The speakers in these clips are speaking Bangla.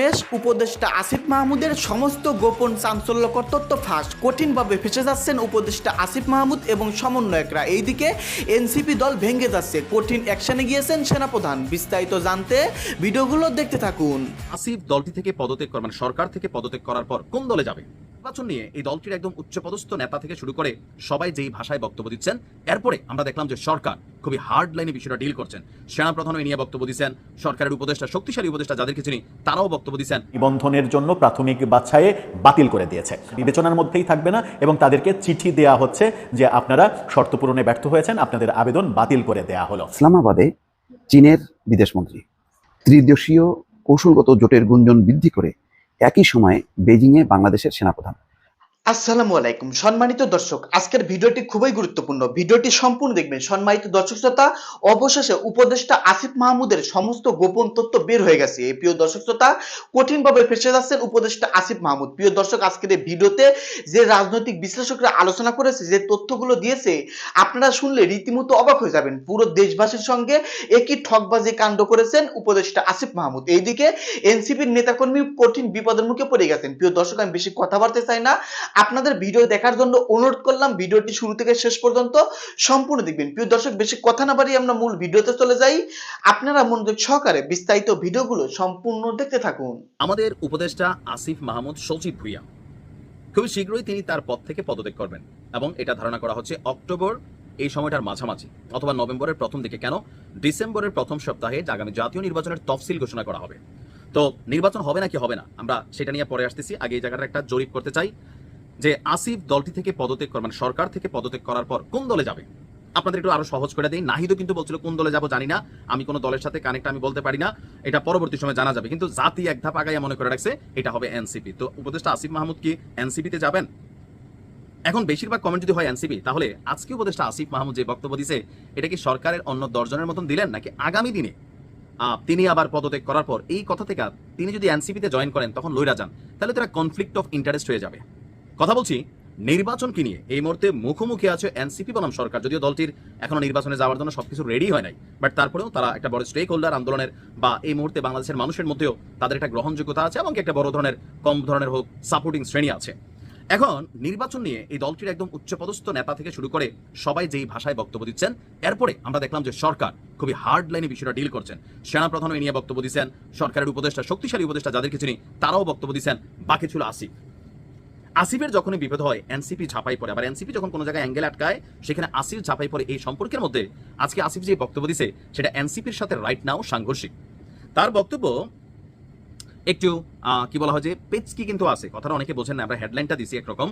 শেষমেশ উপদেষ্টা আসিফ মাহমুদের সমস্ত গোপন চাঞ্চল্যকর তথ্য ফাঁস। কঠিনভাবে ফেসে যাচ্ছেন উপদেষ্টা আসিফ মাহমুদ এবং সমন্বয়করা। এইদিকে এনসিপি দল ভেঙে যাচ্ছে। কঠিন অ্যাকশনে গিয়েছেন সেনাপ্রধান। বিস্তারিত জানতে ভিডিওগুলো দেখতে থাকুন। আসিফ দলটি থেকে পদত্যাগ কর মানে সরকার থেকে পদত্যাগ করার পর কোন দলে যাবে? নির্বাচন নিয়ে এই দলটির একদম উচ্চপদস্থ নেতা থেকে শুরু করে সবাই যেই ভাষায় বক্তব্য দিচ্ছেন, এরপরে আমরা দেখলাম যে সরকার খুবই হার্ড লাইনে বিষয়টা ডিল করছেন। সেনা প্রধানও এই নিয়ে বক্তব্য দিচ্ছেন। সরকারের উপদেষ্টা শক্তিশালী উপদেষ্টা যাদেরকে চিনি তারাও বক্তব্য দিচ্ছেন। নিবন্ধনের জন্য প্রাথমিক বাছাইয়ে বাতিল করে দিয়েছে। বিবেচনার মধ্যেই থাকবে না এবং তাদেরকে চিঠি দেয়া হচ্ছে যে আপনারা শর্ত পূরণে ব্যর্থ হয়েছেন আপনাদের আবেদন বাতিল করে দেয়া হলো। ইসলামাবাদে চীনের বিদেশমন্ত্রী ত্রিদেশীয় কৌশলগত জোটের গুঞ্জন বৃদ্ধি করে একই সময়ে বেজিংয়ে বাংলাদেশের সেনাপ্রধান। আসসালামু আলাইকুম, সম্মানিত দর্শক, আজকের ভিডিওটি খুবই গুরুত্বপূর্ণ। ভিডিওটি সম্পূর্ণ দেখবেন। সম্মানিত দর্শক শ্রোতা, অবশেষে উপদেষ্টা আসিফ মাহমুদের সমস্ত গোপন তথ্য বের হয়ে গেছে। এই প্রিয় দর্শক শ্রোতা, কঠিনভাবে ফেসে যাচ্ছেন উপদেষ্টা আসিফ মাহমুদ। প্রিয় দর্শক, আজকের এই ভিডিওতে যে রাজনৈতিক বিশ্লেষকরা আলোচনা করেছে, যে তথ্যগুলো দিয়েছে, আপনারা শুনলে রীতিমতো অবাক হয়ে যাবেন। পুরো দেশবাসীর সঙ্গে একই ঠকবাজি কাণ্ড করেছেন উপদেষ্টা আসিফ মাহমুদ। এইদিকে এনসিপির নেতাকর্মী কঠিন বিপদের মুখে পড়ে গেছেন। প্রিয় দর্শক, আমি বেশি কথা বলতে চাই না। আপনাদের ভিডিও দেখার জন্য অনুরোধ করলাম, ভিডিওটি শুরু থেকে শেষ পর্যন্ত সম্পূর্ণ দেখবেন। প্রিয় দর্শক, বেশি কথা না বাড়িয়ে আমরা মূল ভিডিওতে চলে যাই। আপনারা মনোযোগ সহকারে বিস্তারিত ভিডিওগুলো সম্পূর্ণ দেখতে থাকুন। আমাদের উপদেষ্টা আসিফ মাহমুদ সচিব ভুইয়া। খুব শীঘ্রই তিনি তার পদ থেকে পদত্যাগ করবেন এবং এটা ধারণা করা হচ্ছে অক্টোবর এই সময়টার মাঝামাঝি অথবা নভেম্বরের প্রথম দিকে কেন? ডিসেম্বরের প্রথম সপ্তাহে আগামী জাতীয় নির্বাচনের তফসিল ঘোষণা করা হবে। তো নির্বাচন হবে নাকি হবে না? আমরা সেটা নিয়ে পরে আসতেছি। আগে এই জায়গাটা একটা জরিপ করতে চাই। যে আসিফ দলটি থেকে পদত্যাগ কর মানে সরকার থেকে পদত্যাগ করার পর কোন দলে যাবে? আপনাদের একটু আরও সহজ করে দেই। নাহিদও কিন্তু বলছিল, কোন দলে যাব জানি না। আমি কোনো দলের সাথে কানেক্ট আমি বলতে পারি না। এটা পরবর্তী সময় জানা যাবে। কিন্তু জাতি এক ধাপ আগাইয়া মনে করে রাখছে, এটা হবে এনসিপি তো উপদেষ্টা আসিফ মাহমুদ কি এনসিপিতে যাবেন? এখন বেশিরভাগ কমেন্ট যদি হয় এনসিপি তাহলে আজকে উপদেষ্টা আসিফ মাহমুদ যে বক্তব্য দিছে, এটা কি সরকারের অন্য দশজনের মতন দিলেন নাকি আগামী দিনে? তিনি আবার পদত্যাগ করার পর এই কথা থেকে তিনি যদি এনসিপিতে জয়েন করেন, তখন লইরা যান। তাহলে তারা কনফ্লিক্ট অফ ইন্টারেস্ট হয়ে যাবে। কথা বলছি নির্বাচন কি নিয়ে। এই মুহূর্তে মুখোমুখি আছে এনসিপি বনাম সরকার, যদিও দলটির এখনও নির্বাচনে যাওয়ার জন্য সবকিছু রেডি হয় নাই। বাট তারপরেও তারা একটা বড় স্টেক হোল্ডার আন্দোলনের বা এই মুহূর্তে বাংলাদেশের মানুষের মধ্যেও তাদের একটা গ্রহণযোগ্যতা আছে এবং একটা বড় ধরনের, কম ধরনের হোক সাপোর্টিং শ্রেণি আছে। এখন নির্বাচন নিয়ে এই দলটির একদম উচ্চপদস্থ নেতা থেকে শুরু করে সবাই যেই ভাষায় বক্তব্য দিচ্ছেন, এরপরে আমরা দেখলাম যে সরকার খুবই হার্ড লাইনে বিষয়টা ডিল করছেন। সেনা প্রধানও এই নিয়ে বক্তব্য দিচ্ছেন, সরকারের উপদেষ্টা, শক্তিশালী উপদেষ্টা যাদেরকে চিনি, তারাও বক্তব্য দিচ্ছেন, বাকি ছিল আসিফ। আসিফের যখনই বিপদ হয়, এনসিপি ঝাঁপাই পড়ে। আবার এনসিপি যখন কোনো জায়গায় অ্যাঙ্গেল আটকায়, সেখানে আসিফ ঝাঁপাই পড়ে এই সম্পর্কের মধ্যে। আজকে আসিফ যে বক্তব্য দিছে, সেটা এনসিপির সাথে রাইট নাও সাংঘর্ষিক। তার বক্তব্য একটু কি বলা হয় যে, পেচকি কিন্তু আছে। কথাটা অনেকে বোঝেন না, আমরা হেডলাইনটা দিছি একরকম।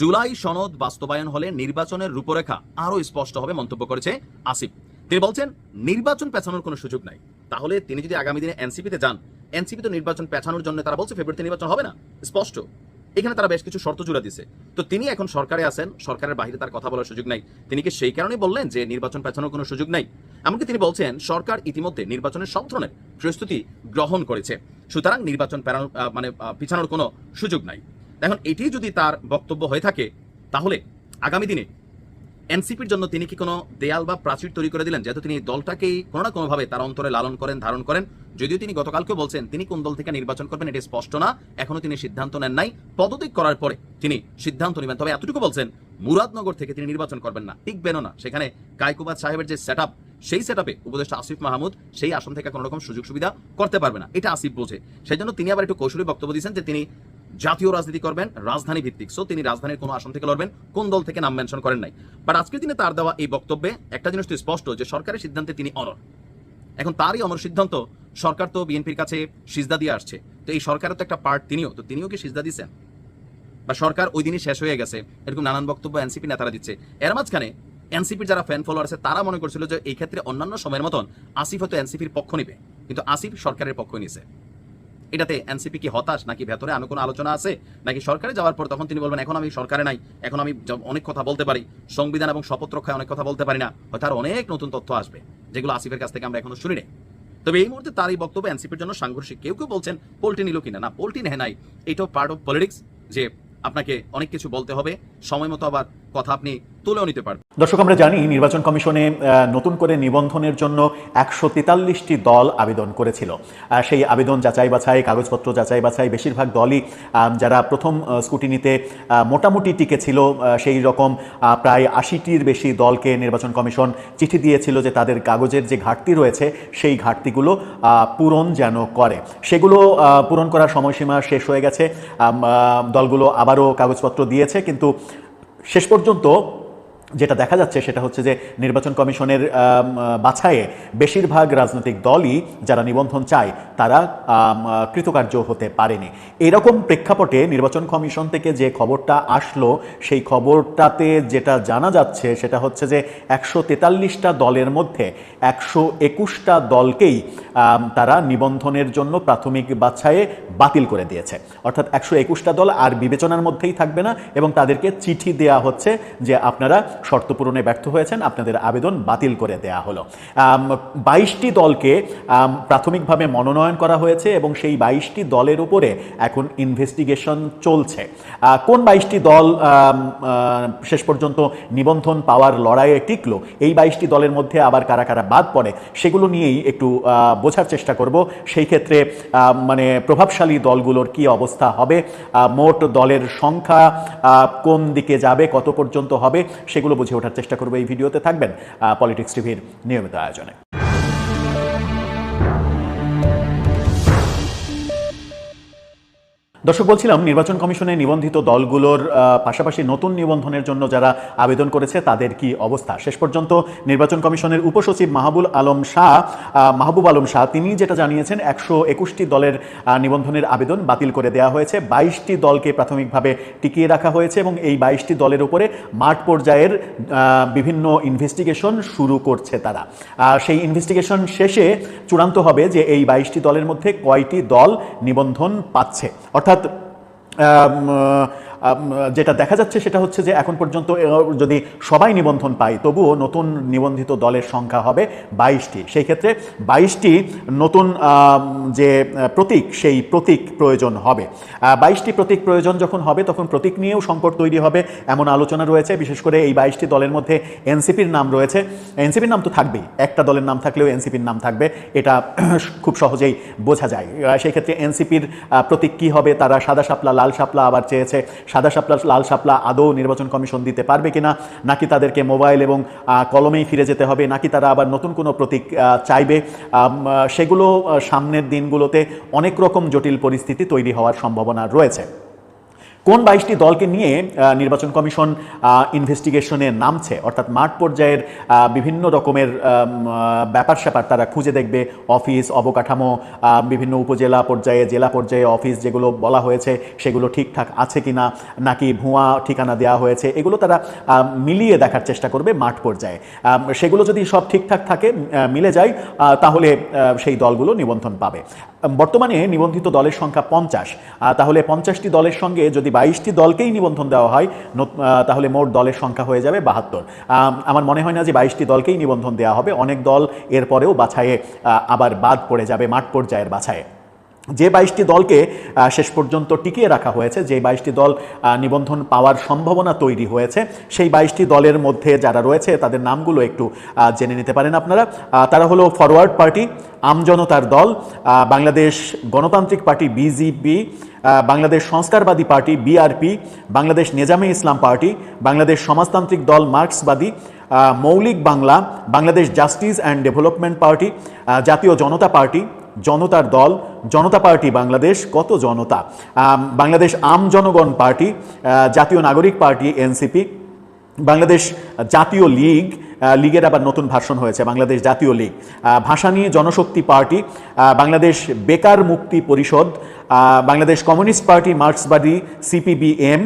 জুলাই সনদ বাস্তবায়ন হলে নির্বাচনের রূপরেখা আরও স্পষ্ট হবে মন্তব্য করেছে আসিফ। তিনি বলছেন, নির্বাচন পেছানোর কোনো সুযোগ নাই। তাহলে তিনি যদি আগামী দিনে এনসিপিতে যান, এনসিপি তো নির্বাচন পেছানোর জন্য তারা বলছে ফেব্রুয়ারিতে নির্বাচন হবে না। স্পষ্ট। এখানে তারা বেশ কিছু শর্ত জুড়ে দিছে। তো তিনি এখন সরকারে আছেন, সরকারের বাইরে তার কথা বলার সুযোগ নাই। তিনি কি সেই কারণে বললেন যে নির্বাচন পেছানোর কোনো সুযোগ নাই? এমনকি তিনি বলছেন, সরকার ইতিমধ্যে নির্বাচনের সব ধরনের প্রস্তুতি গ্রহণ করেছে। সুতরাং নির্বাচন পেরানোর মানে পিছানোর কোনো সুযোগ নাই। এখন এটি যদি তার বক্তব্য হয়ে থাকে, তাহলে আগামী দিনে এনসিপির জন্য তিনি কি কোনো দেয়াল বা প্রাচীর তৈরি করে দিলেন? যেহেতু তিনি দলটাকেই কোনো না কোনোভাবে তার অন্তরে লালন করেন, ধারণ করেন। যদিও তিনি গতকালকেও বলছেন, তিনি কোন দল থেকে নির্বাচন করবেন এটি স্পষ্ট না। এখনও তিনি সিদ্ধান্ত নেন নাই। পদত্যাগ করার পরে তিনি সিদ্ধান্ত নেবেন। তবে এতটুকু বলছেন, মুরাদনগর থেকে তিনি নির্বাচন করবেন না। টিকবেনও না সেখানে কায়কুবাদ সাহেবের যে সেট সেই সেট উপদেষ্টা আসিফ মাহমুদ সেই আসন থেকে কোনো রকম সুযোগ সুবিধা করতে পারবে না। এটা আসিফ বোঝে। সেই জন্য তিনি আবার একটু কৌশলী বক্তব্য দিয়েছেন যে তিনি জাতীয় রাজনীতি করবেন, রাজধানী ভিত্তিক। সো তিনি রাজধানীর কোনো আসন থেকে লড়বেন, কোন দল থেকে নাম মেনশন করেন নাই। বাট আজকের দিনে তার দেওয়া এই বক্তব্যে একটা জিনিস তো স্পষ্ট, যে সরকারের সিদ্ধান্তে তিনি অনর। এখন তারই অমর সিদ্ধান্ত, সরকার তো বিএনপির কাছে সিজদা দিয়ে আসছে। তো এই সরকারের তো একটা পার্ট তিনিও, তো তিনিও কি সিজদা দিচ্ছেন বা সরকার ওই দিনই শেষ হয়ে গেছে, এরকম নানান বক্তব্য এনসিপি নেতারা দিচ্ছে। এর মাঝখানে এনসিপির যারা ফ্যান ফলোয়ার আছে, তারা মনে করছিল যে এই ক্ষেত্রে অন্যান্য সময়ের মতন আসিফ হয়তো এনসিপির পক্ষ নিবে। কিন্তু আসিফ সরকারের পক্ষ নিছে এটাতে এনসিপি কি হতাশ নাকি ভেতরে আমি কোনো আলোচনা আছে? নাকি সরকারে যাওয়ার পর তখন তিনি বলবেন, এখন আমি সরকারে নাই, এখন আমি অনেক কথা বলতে পারি। সংবিধান এবং শপথ রক্ষায় অনেক কথা বলতে পারি না। হয়তো আর অনেক নতুন তথ্য আসবে, যেগুলো আসিফের কাছ থেকে আমরা এখনও শুনি নাই। তবে এই মুহূর্তে তার এই বক্তব্য এনসিপির জন্য সাংঘর্ষিক। কেউ কেউ বলছেন পোল্টি নিল কিনা? না পোল্টি নেয় নাই। এটাও পার্ট অফ পলিটিক্স যে আপনাকে অনেক কিছু বলতে হবে। সময় মতো আবার কথা আপনি তুলেও নিতে পারবেন। দর্শক আমরা জানি নির্বাচন কমিশনে নতুন করে নিবন্ধনের জন্য একশো তেতাল্লিশটি দল আবেদন করেছিল। সেই আবেদন যাচাই বাছাই কাগজপত্র যাচাই বাছাই বেশিরভাগ দলই যারা প্রথম স্কুটিনিতে মোটামুটি টিকে ছিল সেই রকম প্রায় আশিটির বেশি দলকে নির্বাচন কমিশন চিঠি দিয়েছিল যে তাদের কাগজের যে ঘাটতি রয়েছে সেই ঘাটতিগুলো পূরণ যেন করে। সেগুলো পূরণ করার সময়সীমা শেষ হয়ে গেছে। দলগুলো আহ, আবারও কাগজপত্র দিয়েছে কিন্তু শেষ পর্যন্ত যেটা দেখা যাচ্ছে সেটা হচ্ছে যে নির্বাচন কমিশনের বাছাইয়ে বেশিরভাগ রাজনৈতিক দলই যারা নিবন্ধন চায়, তারা কৃতকার্য হতে পারেনি। এরকম প্রেক্ষাপটে নির্বাচন কমিশন থেকে যে খবরটা আসলো, সেই খবরটাতে যেটা জানা যাচ্ছে সেটা হচ্ছে যে একশো তেতাল্লিশটা দলের মধ্যে একশো একুশটা দলকেই তারা নিবন্ধনের জন্য প্রাথমিক বাছাইয়ে বাতিল করে দিয়েছে। অর্থাৎ একশো একুশটা দল আর বিবেচনার মধ্যেই থাকবে না এবং তাদেরকে চিঠি দেয়া হচ্ছে যে আপনারা শর্ত পূরণে ব্যর্থ হয়েছেন। আপনাদের আবেদন বাতিল করে দেয়া হলো। বাইশটি দলকে প্রাথমিকভাবে মনোনয়ন করা হয়েছে এবং সেই বাইশটি দলের উপরে এখন ইনভেস্টিগেশন চলছে। কোন বাইশটি দল শেষ পর্যন্ত নিবন্ধন পাওয়ার লড়াইয়ে টিকল, এই বাইশটি দলের মধ্যে আবার কারা কারা বাদ পড়ে, সেগুলো নিয়েই একটু বোঝার চেষ্টা করব। সেই ক্ষেত্রে মানে প্রভাবশালী দলগুলোর কি অবস্থা হবে মোট দলের সংখ্যা কোন দিকে যাবে, কত পর্যন্ত হবে, সেগুলো বুঝে ওঠার চেষ্টা করব এই ভিডিওতে। থাকবেন পলিটিক্স টিভির নিয়মিত আয়োজনে। দর্শক, বলছিলাম নির্বাচন কমিশনে নিবন্ধিত দলগুলোর পাশাপাশি নতুন নিবন্ধনের জন্য যারা আবেদন করেছে তাদের কি অবস্থা? শেষ পর্যন্ত নির্বাচন কমিশনের উপসচিব মাহবুল আলম শাহ মাহবুব আলম শাহ, তিনি যেটা জানিয়েছেন, একশো একুশটি দলের নিবন্ধনের আবেদন বাতিল করে দেওয়া হয়েছে। বাইশটি দলকে প্রাথমিকভাবে টিকিয়ে রাখা হয়েছে এবং এই বাইশটি দলের উপরে মাঠ পর্যায়ের বিভিন্ন ইনভেস্টিগেশন শুরু করছে তারা। সেই ইনভেস্টিগেশন শেষে চূড়ান্ত হবে যে এই বাইশটি দলের মধ্যে কয়টি দল নিবন্ধন পাচ্ছে। অর্থাৎ আম, আম, যেটা দেখা যাচ্ছে সেটা হচ্ছে যে এখন পর্যন্ত যদি সবাই নিবন্ধন পায়, তবুও নতুন নিবন্ধিত দলের সংখ্যা হবে বাইশটি। সেই ক্ষেত্রে বাইশটি নতুন যে প্রতীক, সেই প্রতীক প্রয়োজন হবে। বাইশটি প্রতীক প্রয়োজন যখন হবে, তখন প্রতীক নিয়েও সংকট তৈরি হবে, এমন আলোচনা রয়েছে। বিশেষ করে এই বাইশটি দলের মধ্যে এনসিপির নাম রয়েছে। এনসিপির নাম তো থাকবেই, একটা দলের নাম থাকলেও এনসিপির নাম থাকবে, এটা খুব সহজেই বোঝা যায়। সেই ক্ষেত্রে এনসিপির প্রতীক কী হবে, তারা সাদা শাপলা, লাল শাপলা আবার চেয়েছে সাদা সাপলা লাল সাপলা আদৌ নির্বাচন কমিশন দিতে পারবে কিনা? নাকি তাদেরকে মোবাইল এবং কলমেই ফিরে যেতে হবে? নাকি তারা আবার নতুন কোনো প্রতীক চাইবে? সেগুলো সামনের দিনগুলোতে অনেক রকম জটিল পরিস্থিতি তৈরি হওয়ার সম্ভাবনা রয়েছে। কোন বাইশটি দলকে নিয়ে নির্বাচন কমিশন ইনভেস্টিগেশনে নামছে? অর্থাৎ মাঠ পর্যায়ের বিভিন্ন রকমের ব্যাপার স্যাপার তারা খুঁজে দেখবে। অফিস, অবকাঠামো বিভিন্ন উপজেলা পর্যায়ে, জেলা পর্যায়ে অফিস যেগুলো বলা হয়েছে, সেগুলো ঠিকঠাক আছে কিনা, নাকি ভুয়া ঠিকানা দেওয়া হয়েছে, এগুলো তারা মিলিয়ে দেখার চেষ্টা করবে মাঠ পর্যায়ে। সেগুলো যদি সব ঠিকঠাক থাকে মিলে যায় তাহলে সেই দলগুলো নিবন্ধন পাবে। বর্তমানে নিবন্ধিত দলের সংখ্যা পঞ্চাশ। তাহলে পঞ্চাশটি দলের সঙ্গে যদি বাইশটি দলকেই নিবন্ধন দেওয়া হয় তাহলে মোট দলের সংখ্যা হয়ে যাবে বাহাত্তর। আমার মনে হয় না যে বাইশটি দলকেই নিবন্ধন দেওয়া হবে, অনেক দল এরপরেও বাছাইয়ে আবার বাদ পড়ে যাবে, মাঠ পর্যায়ের বাছাইয়ে। যে বাইশটি দলকে শেষ পর্যন্ত টিকিয়ে রাখা হয়েছে, যে বাইশটি দল নিবন্ধন পাওয়ার সম্ভাবনা তৈরি হয়েছে, সেই বাইশটি দলের মধ্যে যারা রয়েছে, তাদের নামগুলো একটু জেনে নিতে পারেন আপনারা। তারা হলো ফরওয়ার্ড পার্টি আমজনতার দল বাংলাদেশ গণতান্ত্রিক party BGP Bangladesh সংস্কারবাদী party, BRP, Bangladesh Nezame Islam party, Bangladesh সমাজতান্ত্রিক দল, মার্ক্সবাদী মৌলিক Bangla, Bangladesh justice and development party Jatiya Janata party জনতার দল, জনতা পার্টি বাংলাদেশ, কত জনতা? বাংলাদেশ আম জনগণ পার্টি জাতীয় নাগরিক পার্টি, এনসিপি, বাংলাদেশ জাতীয় লীগ লীগের আবার নতুন ভাষণ হয়েছে, বাংলাদেশ জাতীয় লীগ। ভাষা নিয়ে জনশক্তি পার্টি বাংলাদেশ বেকার মুক্তি পরিষদ বাংলাদেশ কমিউনিস্ট পার্টি, মার্ক্সবাদী সিপিবিএম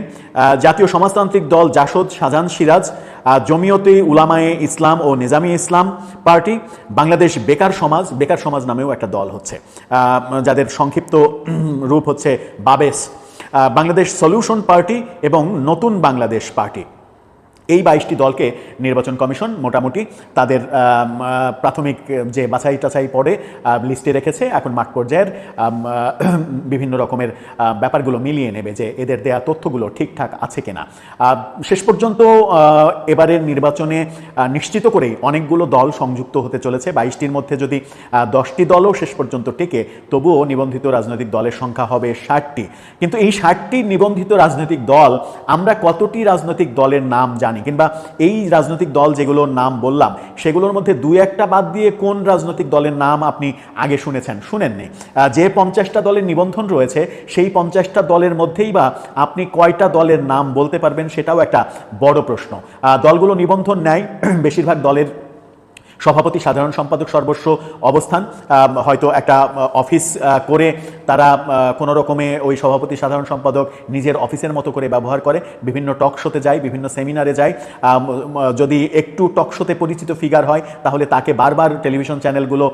জাতীয় সমাজতান্ত্রিক দল জাসদ শাহজাহান সিরাজ জমিয়তে উলামায়ে ইসলাম ও নিজামি ইসলাম পার্টি, বাংলাদেশ বেকার সমাজ বেকার সমাজ নামেও একটা দল হচ্ছে যাদের সংক্ষিপ্ত রূপ হচ্ছে বাবেস। বাংলাদেশ সলিউশন পার্টি এবং নতুন বাংলাদেশ পার্টি। এই বাইশটি দলকে নির্বাচন কমিশন মোটামুটি তাদের প্রাথমিক যে বাছাই টাছাই পরে লিস্টে রেখেছে। এখন মাঠ পর্যায়ের বিভিন্ন রকমের ব্যাপারগুলো মিলিয়ে নেবে যে এদের দেয়া তথ্যগুলো ঠিকঠাক আছে কিনা। শেষ পর্যন্ত এবারের নির্বাচনে নিশ্চিত করেই অনেকগুলো দল সংযুক্ত হতে চলেছে। বাইশটির মধ্যে যদি দশটি দলও শেষ পর্যন্ত টেকে, তবুও নিবন্ধিত রাজনৈতিক দলের সংখ্যা হবে ষাটটি। কিন্তু এই ষাটটি নিবন্ধিত রাজনৈতিক দল, আমরা কতটি রাজনৈতিক দলের নাম জানি? কিংবা এই রাজনৈতিক দল যেগুলোর নাম বললাম, সেগুলোর মধ্যে দুই একটা বাদ দিয়ে কোন রাজনৈতিক দলের নাম আপনি আগে শুনেছেন? শুনেননি। যে পঞ্চাশটা দলের নিবন্ধন রয়েছে, সেই পঞ্চাশটা দলের মধ্যেই বা আপনি কয়টা দলের নাম বলতে পারবেন সেটাও একটা বড় প্রশ্ন। দলগুলো নিবন্ধন নেয়, বেশিরভাগ দলের সভাপতি, সাধারণ সম্পাদক সর্বস্ব অবস্থান। হয়তো একটা অফিস করে তারা কোনো রকমে ওই সভাপতি, সাধারণ সম্পাদক নিজের অফিসের মতো করে ব্যবহার করে। বিভিন্ন টক শোতে যায়, বিভিন্ন সেমিনারে যায়। যদি একটু টক শোতে পরিচিত ফিগার হয়, তাহলে তাকে বারবার টেলিভিশন চ্যানেলগুলো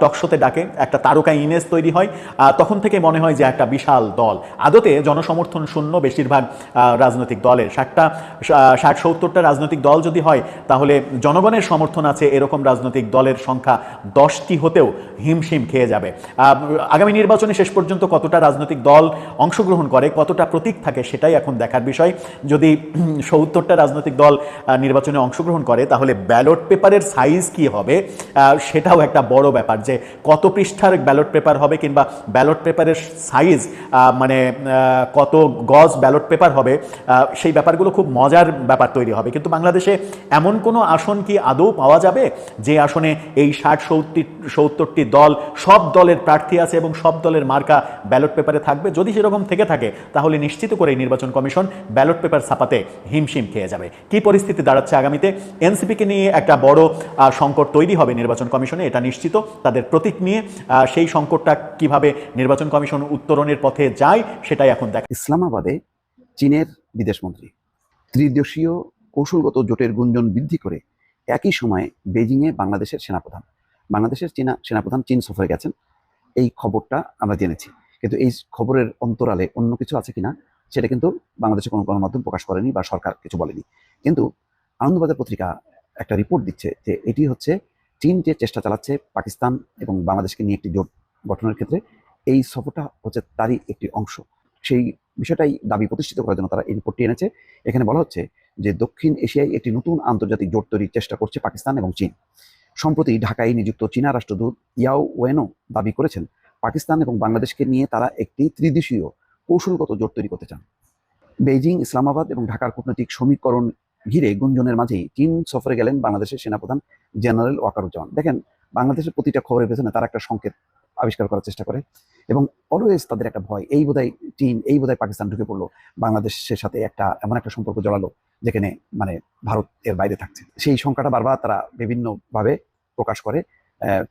টক শোতে ডাকে। একটা তারকা ইমেজ তৈরি হয়। তখন থেকে মনে হয় যে একটা বিশাল দল। আদতে জনসমর্থন শূন্য বেশিরভাগ রাজনৈতিক দলের। ষাটটা ষাট সত্তরটা রাজনৈতিক দল যদি হয়, তাহলে জনগণের সমর্থন আছে এরকম রাজনৈতিক দলের সংখ্যা দশটি হতেও হিমশিম খেয়ে যাবে। আগামী নির্বাচনে শেষ পর্যন্ত কতটা রাজনৈতিক দল অংশগ্রহণ করে, কতটা প্রতীক থাকে সেটাই এখন দেখার বিষয়। যদি সত্তরটা রাজনৈতিক দল নির্বাচনে অংশগ্রহণ করে, তাহলে ব্যালট পেপারের সাইজ কি হবে? সেটাও একটা বড় ব্যাপার যে কত পৃষ্ঠার ব্যালট পেপার হবে কিংবা ব্যালট পেপারের সাইজ মানে কত গজ ব্যালট পেপার হবে সেই ব্যাপারগুলো খুব মজার ব্যাপার তৈরি হবে। কিন্তু বাংলাদেশে এমন কোনো আসন কি আদৌ পাওয়া যাবে? যে আসনে এই ষাট সত্তর, সত্তরটি দল, সব দলের প্রার্থী আছে এবং সব দলের মার্কা ব্যালট পেপারে থাকবে। যদি সেরকম থেকে থাকে, তাহলে নিশ্চিত করে নির্বাচন কমিশন ব্যালট পেপার ছাপাতে হিমশিম খেয়ে যাবে। কি পরিস্থিতি দাঁড়াচ্ছে আগামীতে? এনসিপিকে নিয়ে একটা বড় সংকট তৈরি হবে নির্বাচন কমিশনে, এটা নিশ্চিত। তাদের প্রতীক নিয়ে সেই সংকটটা কীভাবে নির্বাচন কমিশন উত্তরণের পথে যায়, সেটাই এখন দেখা ইসলামাবাদে চীনের বিদেশমন্ত্রী, ত্রিদেশীয় কৌশলগত জোটের গুঞ্জন বৃদ্ধি করে একই সময়ে বেজিংয়ে বাংলাদেশের সেনাপ্রধান। বাংলাদেশের চীনা সেনাপ্রধান চীন সফরে গেছেন। এই খবরটা আমরা জেনেছি। কিন্তু এই খবরের অন্তরালে অন্য কিছু আছে কিনা, সেটা কিন্তু বাংলাদেশের কোনো গণমাধ্যম প্রকাশ করেনি বা সরকার কিছু বলেনি। কিন্তু আনন্দবাজার পত্রিকা একটা রিপোর্ট দিচ্ছে যে এটি হচ্ছে চীন যে চেষ্টা চালাচ্ছে পাকিস্তান এবং বাংলাদেশকে নিয়ে একটি জোট গঠনের ক্ষেত্রে, এই সফরটা হচ্ছে তারই একটি অংশ। সেই বিষয়টাই দাবি প্রতিষ্ঠিত করার জন্য তারা এই রিপোর্টটি এনেছে। এখানে বলা হচ্ছে যে দক্ষিণ এশিয়ায় একটি নতুন আন্তর্জাতিক জোট তৈরির চেষ্টা করছে পাকিস্তান এবং চীন। সম্প্রতি ঢাকায় নিযুক্ত চীনা রাষ্ট্রদূত ইয়াও ওয়েনো দাবি করেছেন, পাকিস্তান এবং বাংলাদেশকে নিয়ে তারা একটি ত্রিদেশীয় কৌশলগত জোট তৈরি করতে চান। বেইজিং, ইসলামাবাদ এবং ঢাকার কূটনৈতিক সমীকরণ ঘিরে গুঞ্জনের মাঝেই চীন সফরে গেলেন বাংলাদেশের সেনাপ্রধান জেনারেল ওয়াকারুজ্জামান। দেখেন, বাংলাদেশের প্রতিটা খবরের পেছনে তারা একটা সংকেত আবিষ্কার করার চেষ্টা করে। এবং অলওয়েজ তাদের একটা ভয়, এই বোধহয় চীন, এই বোধহয় পাকিস্তান ঢুকে পড়ল, বাংলাদেশের সাথে একটা, এমন একটা সম্পর্ক জড়ালো, যেখানে মানে ভারত এর বাইরে থাকছে। সেই সংখ্যাটা বারবার তারা বিভিন্নভাবে প্রকাশ করে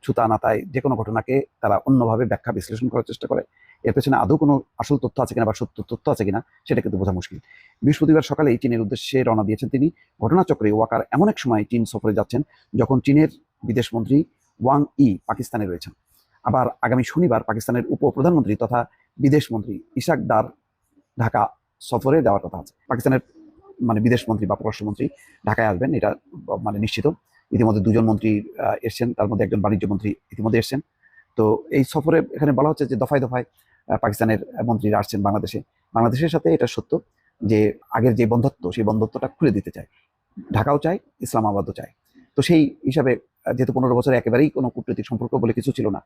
ছুতা নাতায় যে কোনো ঘটনাকে তারা অন্যভাবে ব্যাখ্যা, বিশ্লেষণ করার চেষ্টা করে। এর পেছনে আদৌ কোনো আসল তথ্য আছে কিনা বা সত্য তথ্য আছে কিনা, সেটা কিন্তু বোঝা মুশকিল। বৃহস্পতিবার সকালেই চীনের উদ্দেশ্যে রওনা দিয়েছেন তিনি। ঘটনাচক্রে ওয়াকার এমন এক সময় চীন সফরে যাচ্ছেন, যখন চীনের বিদেশমন্ত্রী ওয়াং ই পাকিস্তানে রয়েছেন। আবার আগামী শনিবার পাকিস্তানের উপপ্রধানমন্ত্রী তথা বিদেশমন্ত্রী ইশাক দার ঢাকা সফরে যাওয়ার কথা আছে। পাকিস্তানের মানে বিদেশমন্ত্রী বা পররাষ্ট্রমন্ত্রী ঢাকায় আসবেন, এটা মানে নিশ্চিত। ইতিমধ্যে দুজন মন্ত্রী এসছেন, তার মধ্যে একজন বাণিজ্য মন্ত্রী ইতিমধ্যে এসছেন। তো এই সফরে এখানে বলা হচ্ছে যে দফায় দফায় পাকিস্তানের মন্ত্রীরা আসছেন বাংলাদেশে। বাংলাদেশের সাথে এটা সত্য যে আগের যে বন্ধত্ব, সেই বন্ধত্বটা খুলে দিতে চায়। ঢাকাও চায়, ইসলামাবাদও চায়। তো সেই হিসাবে যেহেতু পনেরো বছর একেবারেই কোনো কূটনৈতিক সম্পর্ক বলে কিছু ছিল না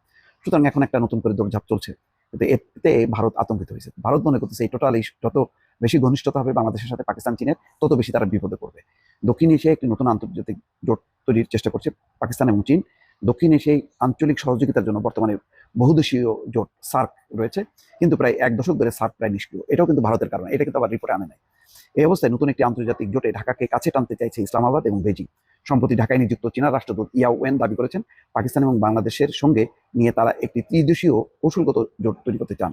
সুতরাং এখন একটা নতুন করে দৌড়ঝাঁপ চলছে। কিন্তু এতে ভারত আতঙ্কিত হয়েছে। ভারত মনে করতেছে এই টোটাল যত বেশি ঘনিষ্ঠতা হবে বাংলাদেশের সাথে পাকিস্তান, চীনের, তত বেশি তারা বিপদে পড়বে। দক্ষিণ এশিয়ায় একটি নতুন আন্তর্জাতিক জোট তৈরির চেষ্টা করছে পাকিস্তান এবং চীন। দক্ষিণ এশিয়ায় আঞ্চলিক সহযোগিতার জন্য বর্তমানে বহুদেশীয় জোট সার্ক রয়েছে, কিন্তু প্রায় এক দশক ধরে সার্ক প্রায় নিষ্ক্রিয়। এটাও কিন্তু ভারতের কারণে, এটা কিন্তু আবার রিপোর্টে আনে নাই। এই অবস্থায় নতুন একটি আন্তর্জাতিক জোটে ঢাকাকে কাছে টানতে চাইছে ইসলামাবাদ এবং বেজিং। সম্প্রতি ঢাকায় নিযুক্ত চীনা রাষ্ট্রদূত ইয়াও ওয়েন দাবি করেছেন, পাকিস্তান এবং বাংলাদেশের সঙ্গে নিয়ে তারা একটি ত্রিদেশীয় কৌশলগত জোট তৈরি করতে চান।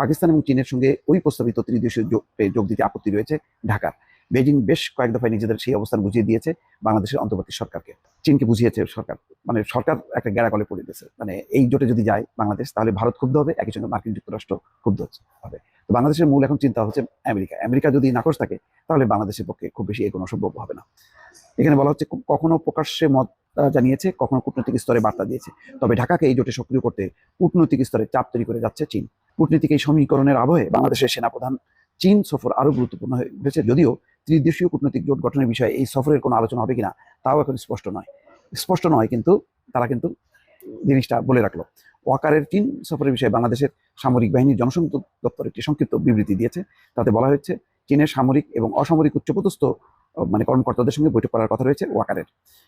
পাকিস্তান এবং চীনের সঙ্গে ওই প্রস্তাবিত ত্রিদেশীয় জোটে যোগ দিতে আপত্তি রয়েছে ঢাকার। বেজিং বেশ কয়েক দফায় নিজেদের সেই অবস্থান বুঝিয়ে দিয়েছে বাংলাদেশের অন্তর্বর্তী সরকারকে। চীনকে বুঝিয়েছে সরকার মানে সরকার একটা গ্যারাকলে পড়ে দিয়েছে মানে এই জোটে যদি যায় বাংলাদেশ, তাহলে ভারত ক্ষুব্ধ হবে, একই সঙ্গে মার্কিন যুক্তরাষ্ট্র ক্ষুব্ধ হবে। তো বাংলাদেশের মূল এখন চিন্তা হচ্ছে আমেরিকা। আমেরিকা যদি নাকশ থাকে, তাহলে বাংলাদেশের পক্ষে খুব বেশি এগোনো সম্ভব হবে না। এখানে বলা হচ্ছে কখনো প্রকাশ্যে মত জানিয়েছে, কখনো কূটনৈতিক স্তরে বার্তা দিয়েছে। তবে ঢাকাকে এই জোটে সক্রিয় করতে কূটনৈতিক স্তরে চাপ তৈরি করে যাচ্ছে চীন। কূটনীতিক এই সমীকরণের আবহে বাংলাদেশের সেনাপ্রধান চীন সফর আরও গুরুত্বপূর্ণ হয়ে উঠেছে, যদিও ত্রিদেশীয় কূটনৈতিক জোট গঠনের বিষয়ে এই সফরের কোনো আলোচনা হবে কিনা, তাও এখন স্পষ্ট নয়। স্পষ্ট নয় কিন্তু তারা কিন্তু জিনিসটা বলে রাখল। ওয়াকারের চীন সফরের বিষয়ে বাংলাদেশের সামরিক বাহিনীর জনসংযোগ দপ্তর একটি সংক্ষিপ্ত বিবৃতি দিয়েছে। তাতে বলা হয়েছে, চীনের সামরিক এবং অসামরিক উচ্চপদস্থ মানে কর্মকর্তাদের সঙ্গে বৈঠক করার কথা রয়েছে ওয়াকারের।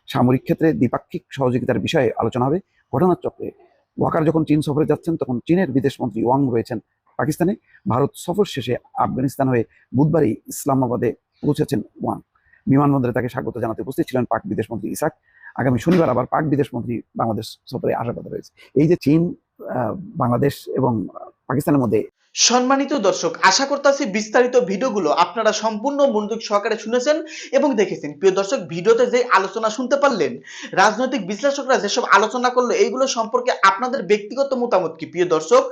সামরিক ক্ষেত্রে দ্বিপাক্ষিক সহযোগিতার বিষয়ে আলোচনা হবে ঘটনার চক্রে ওয়াকার যখন চীন সফরে যাচ্ছেন, তখন চীনের বিদেশমন্ত্রী ওয়াং রয়েছেন পাকিস্তানে। ভারত সফর শেষে আফগানিস্তান হয়ে বুধবারই ইসলামাবাদে পৌঁছেছেন ওয়াং। বিমানবন্দরে তাকে স্বাগত জানাতে উপস্থিত ছিলেন পাক বিদেশমন্ত্রী ইসাক। আগামী শনিবার আবার পাক বিদেশমন্ত্রী বাংলাদেশ সফরে আসার কথা রয়েছে। এই যে চীন বাংলাদেশ এবং পাকিস্তানের মধ্যে সম্মানিত দর্শক, আশা করতেছি বিস্তারিত ভিডিওগুলো আপনারা সম্পূর্ণ মনোযোগ সহকারে শুনেছেন এবং দেখেছেন। প্রিয় দর্শক, ভিডিওতে যে আলোচনা শুনতে পারলেন, রাজনৈতিক বিশ্লেষকরা যেসব আলোচনা করল, এইগুলো সম্পর্কে আপনাদের ব্যক্তিগত মতামত কি? প্রিয় দর্শক,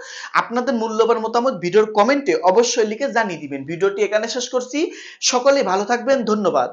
আপনাদের মূল্যবান মতামত ভিডিওর কমেন্টে অবশ্যই লিখে জানিয়ে দিবেন। ভিডিওটি এখানে শেষ করছি। সকলেই ভালো থাকবেন। ধন্যবাদ।